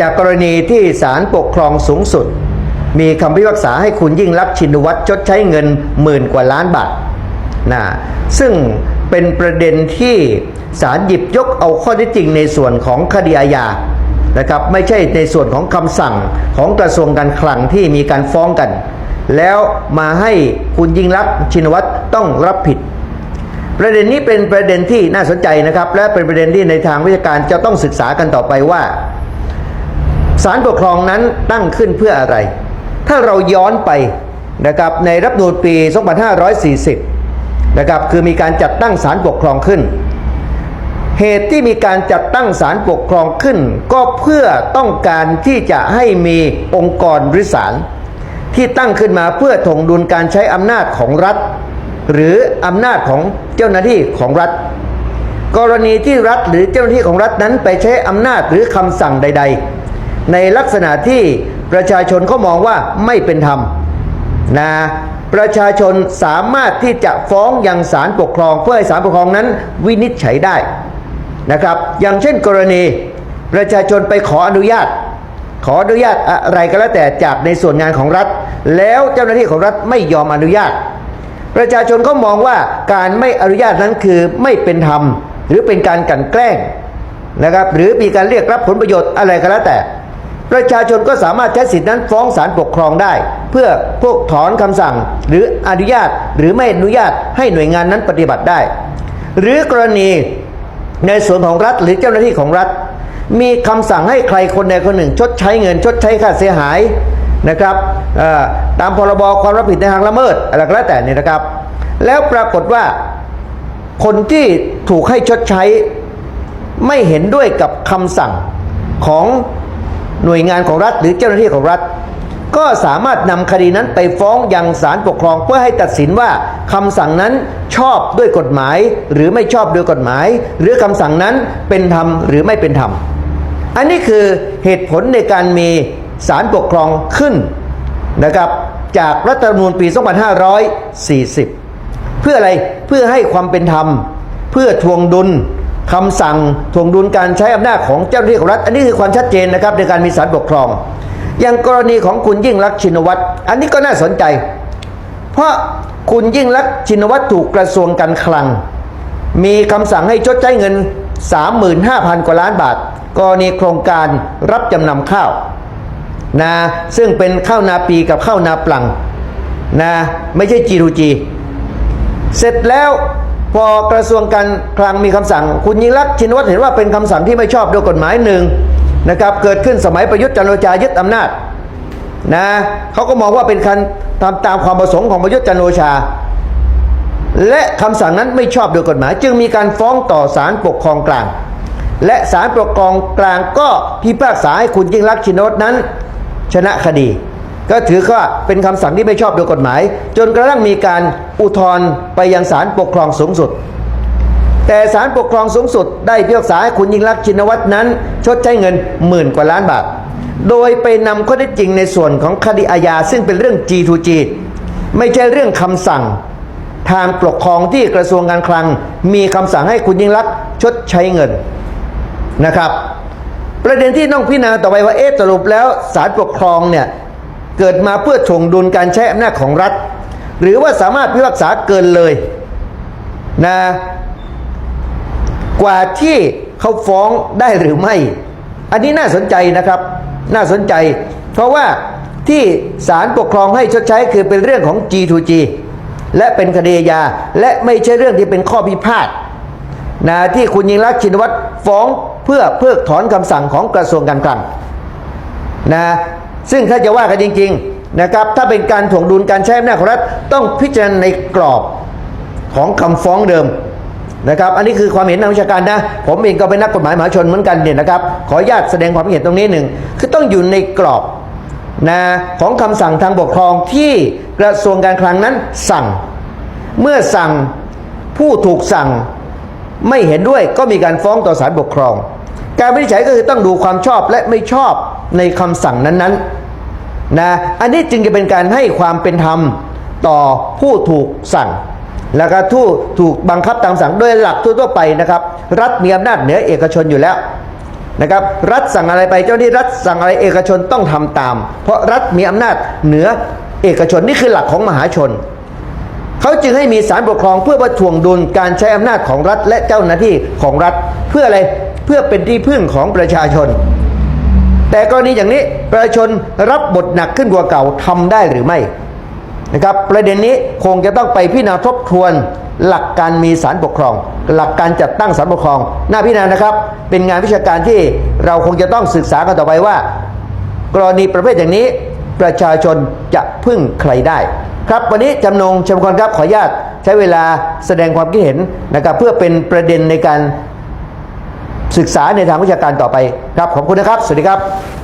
จากกรณีที่ศาลปกครองสูงสุด มีคำพิพากษาให้คุณยิ่งรักษณ์ชินวัตรชดใช้เงินหมื่นกว่าล้านบาทนะซึ่งเป็นประเด็นที่ศาลหยิบยกเอาข้อเท็จจริงในส่วนของคดีอาญานะครับไม่ใช่ในส่วนของคำสั่งของกระทรวงการคลังที่มีการฟ้องกัน แล้วมาให้คุณยิ่งรักษณ์ชินวัตรต้องรับผิด ประเด็นนี้เป็นประเด็นที่น่าสนใจนะครับ และเป็นประเด็นที่ในทางวิชาการจะต้องศึกษากันต่อไปว่า ศาลปกครองนั้นตั้งขึ้นเพื่ออะไร ถ้าเราย้อนไปนะครับในรัฐนูญปี 2540 นะครับคือมีการจัดตั้งศาลปกครองขึ้น เหตุที่มีการจัดตั้งศาลปกครองขึ้น ก็เพื่อต้องการที่จะให้มีองค์กรหรือศาลที่ตั้งขึ้นมาเพื่อถ่งดุลการใช้อำนาจของรัฐ หรืออำนาจของเจ้าหน้าที่ของรัฐ กรณีที่รัฐหรือเจ้าหน้าที่ของรัฐนั้นไปใช้อำนาจหรือคำสั่งใด ๆ ในลักษณะที่ประชาชนเขามองว่าไม่เป็นธรรมนะประชาชนสามารถที่จะฟ้องยังศาลปกครอง เพื่อให้ศาลปกครองนั้นวินิจฉัยได้นะครับ อย่างเช่นกรณี ประชาชนไปขออนุญาต ขออนุญาตอะไรก็แล้วแต่จากในส่วนงานของรัฐ แล้วเจ้าหน้าที่ของรัฐไม่ยอมอนุญาต ประชาชนก็มองว่าการไม่อนุญาตนั้นคือไม่เป็นธรรม หรือเป็นการกลั่นแกล้งนะครับหรือมีการเรียกรับผลประโยชน์อะไรก็แล้วแต่ ประชาชนก็สามารถใช้สิทธินั้นฟ้องศาลปกครองได้ เพื่อพวกถอนคำสั่ง หรืออนุญาตหรือไม่อนุญาตให้หน่วยงานนั้นปฏิบัติได้ หรือกรณีในส่วนของรัฐหรือเจ้าหน้าที่ของรัฐ มีคำสั่งให้ใครคนใดคนหนึ่ง ชดใช้เงินชดใช้ค่าเสียหายนะครับตามพรบความรับผิดในทางละเมิดอะไรก็แล้วแต่นี่นะครับ แล้วปรากฏว่าคนที่ถูกให้ชดใช้ไม่เห็นด้วยกับคำสั่งของ หน่วยงานของรัฐหรือเจ้าหน้าที่ของรัฐ ก็สามารถนำคดีนั้นไปฟ้องยังศาลปกครองเพื่อให้ตัดสินว่าคำสั่งนั้นชอบด้วยกฎหมายหรือไม่ชอบด้วยกฎหมาย หรือคำสั่งนั้นเป็นธรรมหรือไม่เป็นธรรม อันนี้คือเหตุผลในการมีศาลปกครองขึ้นนะครับจากรัฐธรรมนูญปี 2540 เพื่ออะไรเพื่อให้ความเป็นธรรม เพื่อทวงดุล คำสั่งทวงดุลการใช้อำนาจของเจ้าหน้าที่ของรัฐ อันนี้คือความชัดเจนนะครับในการมีศาลปกครอง อย่างกรณีของคุณยิ่งรักชินวัตรอันนี้ก็น่าสนใจ เพราะคุณยิ่งรักชินวัตรถูกกระทรวงการคลัง มีคำสั่งให้ชดใช้เงิน 35,000 กว่าล้านบาท กรณีโครงการรับจำนำข้าวนะซึ่งเป็นข้าวนาปีกับข้าวนาปลังนะไม่ใช่ G2G เสร็จแล้ว พอกระทรวงการคลังมีคำสั่ง คุณยิ่งรักชินวัตรเห็นว่าเป็นคำสั่งที่ไม่ชอบด้วยกฎหมายหนึ่งนะครับเกิดขึ้นสมัยประยุทธ์จันโอชายึดอำนาจนะเขาก็มองว่าเป็นการทำตามความประสงค์ของประยุทธ์จันโอชา และคำสั่งนั้นไม่ชอบโดยกฎหมาย จึงมีการฟ้องต่อศาลปกครองกลาง และศาลปกครองกลางก็พิพากษาให้คุณยิ่งรักชินวัตรนั้น ชนะคดี ก็ถือว่าเป็นคำสั่งที่ไม่ชอบโดยกฎหมาย จนกระทั่งมีการอุทธรณ์ไปยังศาลปกครองสูงสุด แต่ศาลปกครองสูงสุด ได้พิพากษาให้คุณยิ่งรักชินวัตรนั้น ชดใช้เงินหมื่นกว่าล้านบาท โดยไปนำข้อเท็จจริงในส่วนของคดีอาญาซึ่งเป็นเรื่อง G2G ไม่ใช่เรื่องคำสั่ง ทางปกครองที่กระทรวงการคลัง มีคำสั่งให้คุณยิ่งรักชดใช้เงินนะครับ ประเด็นที่ต้องพิจารณาต่อไปว่าเอ๊ะสรุปแล้วศาลปกครองเนี่ย เกิดมาเพื่อถ่วงดุลการใช้อำนาจของรัฐ หรือว่าสามารถพิพากษาเกินเลยนะกว่าที่เขาฟ้องได้หรือไม่ อันนี้น่าสนใจนะครับ น่าสนใจ เพราะว่าที่ศาลปกครองให้ชดใช้คือเป็นเรื่องของ G2G และเป็นคดีอาและไม่ใช่เรื่องที่เป็นข้อพิพาทนะที่คุณยิงรักษณ์ชินวัตรฟ้องเพื่อเพิกถอนคำสั่งของกระทรวงการคลังนะ ซึ่งถ้าจะว่ากันจริงๆนะครับถ้าเป็นการถ่วงดุลการใช้อำนาจของรัฐต้องพิจารณาในกรอบของคำฟ้องเดิมนะครับ อันนี้คือความเห็นทางวิชาการนะ ผมเองก็เป็นนักกฎหมายมหาชนเหมือนกันเนี่ยนะครับ ขออนุญาตแสดงความเห็นตรงนี้หนึ่ง คือต้องอยู่ในกรอบนะของคำสั่งทางปกครองที่กระทรวงการคลังนั้นสั่ง เมื่อสั่งผู้ถูกสั่งไม่เห็นด้วยก็มีการฟ้องต่อศาลปกครอง การวินิจฉัยก็คือต้องดูความชอบและไม่ชอบในคำสั่งนั้นๆ นะอันนี้จึงจะเป็นการให้ความเป็นธรรมต่อผู้ถูกสั่ง แล้วก็ผู้ถูกบังคับตามสั่งโดยหลักทั่วๆไปนะครับ รัฐมีอำนาจเหนือเอกชนอยู่แล้วนะครับ รัฐสั่งอะไรไปเจ้าหน้าที่รัฐสั่งอะไรเอกชนต้องทำตาม เพราะรัฐมีอำนาจเหนือเอกชนนี่คือหลักของมหาชน เขาจึงให้มีศาลปกครองเพื่อมาถ่วงดุลการใช้อำนาจของรัฐและเจ้าหน้าที่ของรัฐ เพื่ออะไรเพื่อเป็นที่พึ่งของประชาชน แต่กรณีอย่างนี้ประชาชนรับบทหนักขึ้นกว่าเก่าทำได้หรือไม่นะครับประเด็นนี้คงจะต้องไปพิจารณาทบทวน หลักการมีศาลปกครอง หลักการจัดตั้งศาลปกครอง หน่าพิจารณานะครับ เป็นงานวิชาการที่เราคงจะต้องศึกษากันต่อไปว่า กรณีประเภทอย่างนี้ ประชาชนจะพึ่งใครได้ ครับวันนี้จำนงชมกรครับขออนุญาตใช้เวลาแสดงความคิดเห็นนะครับเพื่อเป็นประเด็นในการ ศึกษาในทางวิชาการต่อไปครับขอบคุณนะครับ สวัสดีครับ